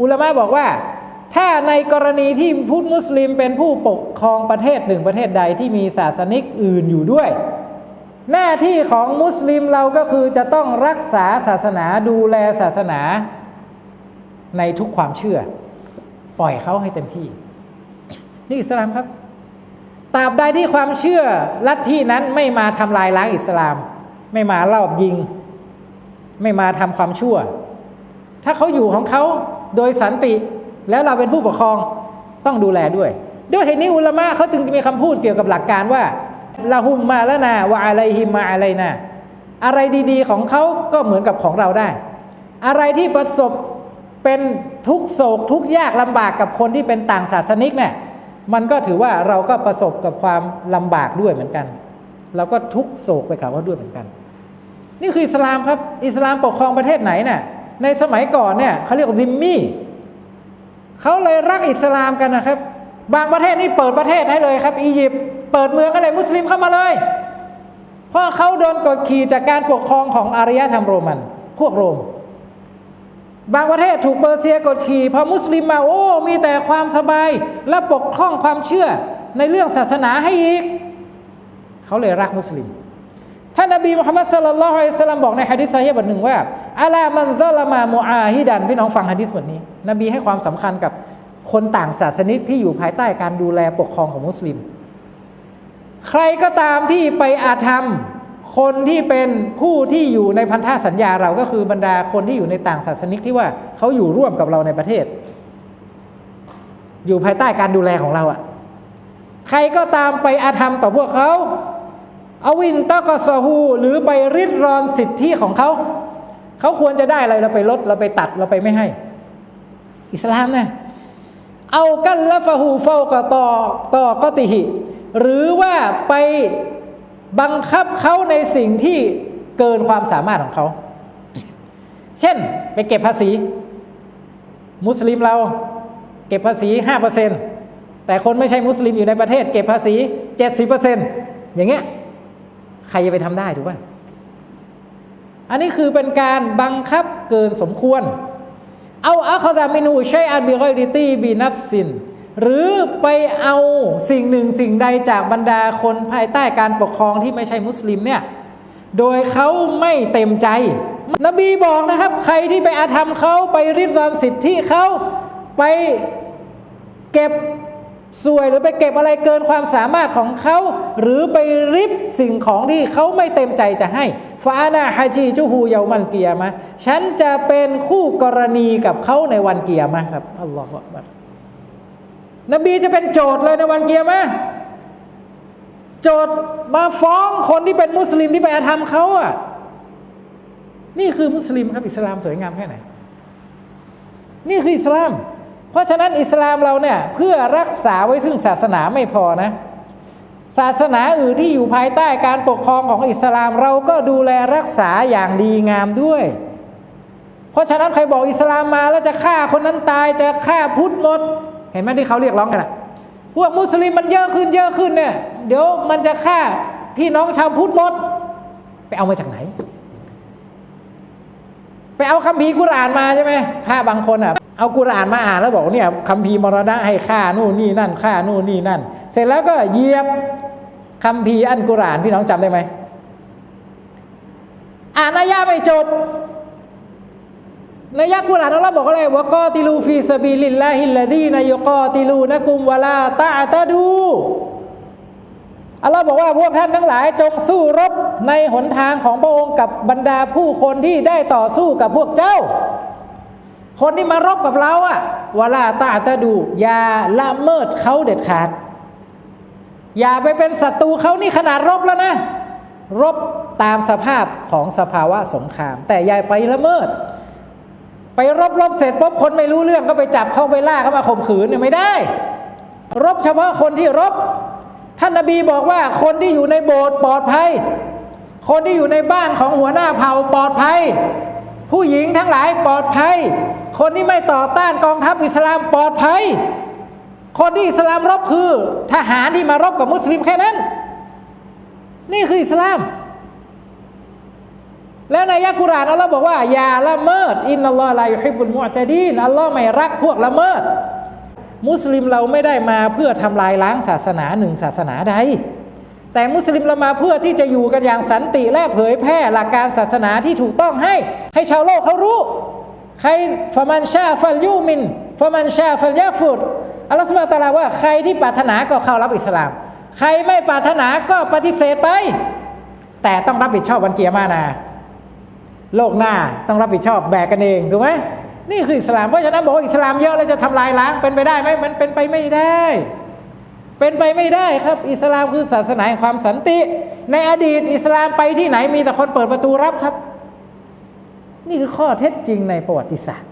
อุลามะบอกว่า ถ้าในกรณีที่พุทธมุสลิมเป็นผู้ปกครองประเทศหนึ่งประเทศใดที่มีศาสนิกอื่นอยู่ด้วย หน้าที่ของมุสลิมเราก็คือจะต้องรักษาศาสนาดูแลศาสนาในทุกความเชื่อ ปล่อยเขาให้เต็มที่ นี่อิสลามครับตราบใดที่ความเชื่อลัทธินั้นไม่มาทำลายล้างอิสลาม ไม่มาลอบยิง ไม่มาทำความชั่ว ถ้าเขาอยู่ของเขา โดยสันติแล้วเราเป็นผู้ปกครองต้องดูแลด้วย ด้วยเหตุนี้อุลามะเขาจึงมีคำพูดเกี่ยวกับหลักการว่าละหุมมาละนาวะอะไรหิมมาอะไรนะอะไรดีๆของเขาก็เหมือนกับของเราได้ อะไรที่ประสบเป็นทุกโศกทุกยากลำบากกับคนที่เป็นต่างศาสนิกเนี่ยมันก็ถือว่าเราก็ประสบกับความลำบากด้วยเหมือนกัน เราก็ทุกโศกไปกับว่าด้วยเหมือนกัน นี่คืออิสลามครับอิสลามปกครองประเทศไหนเนี่ย ในสมัยก่อนเนี่ยเขาเรียกซิมมี่เขาเลยรักอิสลามกันนะครับ บางประเทศนี่เปิดประเทศให้เลยครับ อียิปต์เปิดเมืองอะไรมุสลิมเข้ามาเลย เพราะเขาโดนกดขี่จากการปกครองของอารยธรรมโรมัน พวกโรม บางประเทศถูกเปอร์เซียกดขี่พอมุสลิมมาโอ้มีแต่ความสบายและปกครองความเชื่อในเรื่องศาสนาให้อีก เขาเลยรักมุสลิม ท่านนบีมุฮัมมัดสลลัลลอฮุอะลัยฮิสลามบอกในฮะดิษไซฮีบทหนึ่งว่าอาลามันซาลามามูอาฮิดันพี่น้องฟังฮะดิษบทนี้ นบีให้ความสำคัญกับคนต่างศาสนิกที่อยู่ภายใต้การดูแลปกครองของมุสลิม ใครก็ตามที่ไปอาธรรม คนที่เป็นผู้ที่อยู่ในพันธสัญญาเราก็คือบรรดาคนที่อยู่ในต่างศาสนิกที่ว่าเขาอยู่ร่วมกับเราในประเทศ อยู่ภายใต้การดูแลของเราอะใครก็ตามไปอาธรรมต่อพวกเขา อาวินตะกอซฮูหรือไปริดรอนสิทธิของเขา เขาควรจะได้อะไรเราไปลดเราไปตัดเราไปไม่ให้ อิสลามนะเอากันละฟะฮูเฝ้ากต่อต่อก็ติหิ หรือว่าไปบังคับเขาในสิ่งที่เกินความสามารถของเขา เช่นไปเก็บภาษี มุสลิมเราเก็บภาษีห้าเปอร์เซ็นแต่คนไม่ใช่มุสลิมอยู่ในประเทศ เก็บภาษีเจ็ดสิบเปอร์เซ็นอย่างเงี้ย ใครจะไปทำได้ถูกป่ะอันนี้คือเป็นการบังคับเกินสมควร เอาอัคดามินูใช้อันบิรอยดิตี้บีนับสิน หรือไปเอาสิ่งหนึ่งสิ่งใดจากบรรดาคนภายใต้การปกครองที่ไม่ใช่มุสลิมเนี่ย โดยเขาไม่เต็มใจ นบีบอกนะครับ ใครที่ไปอาธรรมเขาไปริดรอนสิทธิเขาไปเก็บ สวยหรือไปเก็บอะไรเกินความสามารถของเขา หรือไปริบสิ่งของที่เขาไม่เต็มใจจะให้ฟานาฮาจีจูฮูเยามันเกียมะฉันจะเป็นคู่กรณีกับเขาในวันเกียมะครับอัลลอฮฺบันบีจะเป็นโจทย์เลยในวันเกียมะโจทย์มาฟ้องคนที่เป็นมุสลิมที่ไปอาธรรมเขาอะนี่คือมุสลิมครับอิสลามสวยงามแค่ไหน นี่คืออิสลาม เพราะฉะนั้นอิสลามเราเนี่ยเพื่อรักษาไว้ซึ่งศาสนาไม่พอนะ ศาสนาอื่นที่อยู่ภายใต้การปกครองของอิสลามเราก็ดูแลรักษาอย่างดีงามด้วย เพราะฉะนั้นใครบอกอิสลามมาแล้วจะฆ่าคนนั้นตายจะฆ่าพุทธหมด เห็นไหมที่เขาเรียกร้องกันอะพวกมุสลิมมันเยอะขึ้นเยอะขึ้นเนี่ยเดี๋ยวมันจะฆ่าพี่น้องชาวพุทธหมด ไปเอามาจากไหน ไปเอาคัมภีกุรานมาใช่ไหมพระบางคนอะ เอากุรานมาอ่านแล้วบอกเนี่ยคัมภีร์มรณะให้ฆ่านู่นนี่นั่นฆ่านู่นนี่นั่น เสร็จแล้วก็เยียบคัมภีร์อันกุรานพี่น้องจำได้ไหมอ่านอายะไม่จบในยักกุรานเราบอกอะไรวะกอติลูฟีสบีลิลลาฮิลลดีนายกอติลูนะกุมวลาตาตาดูอัลลอฮ์บอกว่าพวกท่านทั้งหลายจงสู้รบในหนทางของพระองค์กับบรรดาผู้คนที่ได้ต่อสู้กับพวกเจ้า คนที่มารบกับเราอะวลาตาตาดู อย่าละเมิดเขาเด็ดขาด อย่าไปเป็นศัตรูเขานี่ขนาดรบแล้วนะ รบตามสภาพของสภาวะสงคราม แต่อย่าไปละเมิด ไปรบรบเสร็จปุ๊บคนไม่รู้เรื่องก็ไปจับเข้าไปล่าเข้ามาข่มขืนเนี่ยไม่ได้ รบเฉพาะคนที่รบ ท่านนบีบอกว่าคนที่อยู่ในโบสถ์ปลอดภัย คนที่อยู่ในบ้านของหัวหน้าเผ่าปลอดภัย ผู้หญิงทั้งหลายปลอดภัย คนที่ไม่ต่อต้านกองทัพอิสลามปลอดภัย คนที่อิสลามรบคือ ทหารที่มารบกับมุสลิมแค่นั้น นี่คืออิสลาม แล้วในยักุรานอัลลอฮ์บอกว่าอย่าละเมิดอินนัลลอฮ์ลายุฮิบุลมุอตะดีนอัลลอฮ์ไม่รักพวกละเมิด มุสลิมเราไม่ได้มาเพื่อทำลายล้างศาสนาหนึ่งศาสนาใดแต่มุสลิมเรามาเพื่อที่จะอยู่กันอย่างสันติและเผยแพร่หลักการศาสนาที่ถูกต้องให้ ให้ชาวโลกเขารู้ ใครฟามันชาฟัลยูมินฟามันชาฟัลยาฟุดอัลลอฮฺสุบฮานะตะอาลาว่าใครที่ปรารถนาก็เข้ารับอิสลาม ใครไม่ปรารถนาก็ปฏิเสธไป แต่ต้องรับผิดชอบวันเกียร์มานา โลกหน้าต้องรับผิดชอบแบกกันเองถูกไหมนี่คืออิสลามเพราะฉะนั้นบอกอิสลามเยอะแล้วจะทำลายล้างเป็นไปได้ไหมมันเป็นไปไม่ได้ เป็นไปไม่ได้ครับ อิสลามคือศาสนาแห่งความสันติ ในอดีตอิสลามไปที่ไหนมีแต่คนเปิดประตูรับครับ นี่คือข้อเท็จจริงในประวัติศาสตร์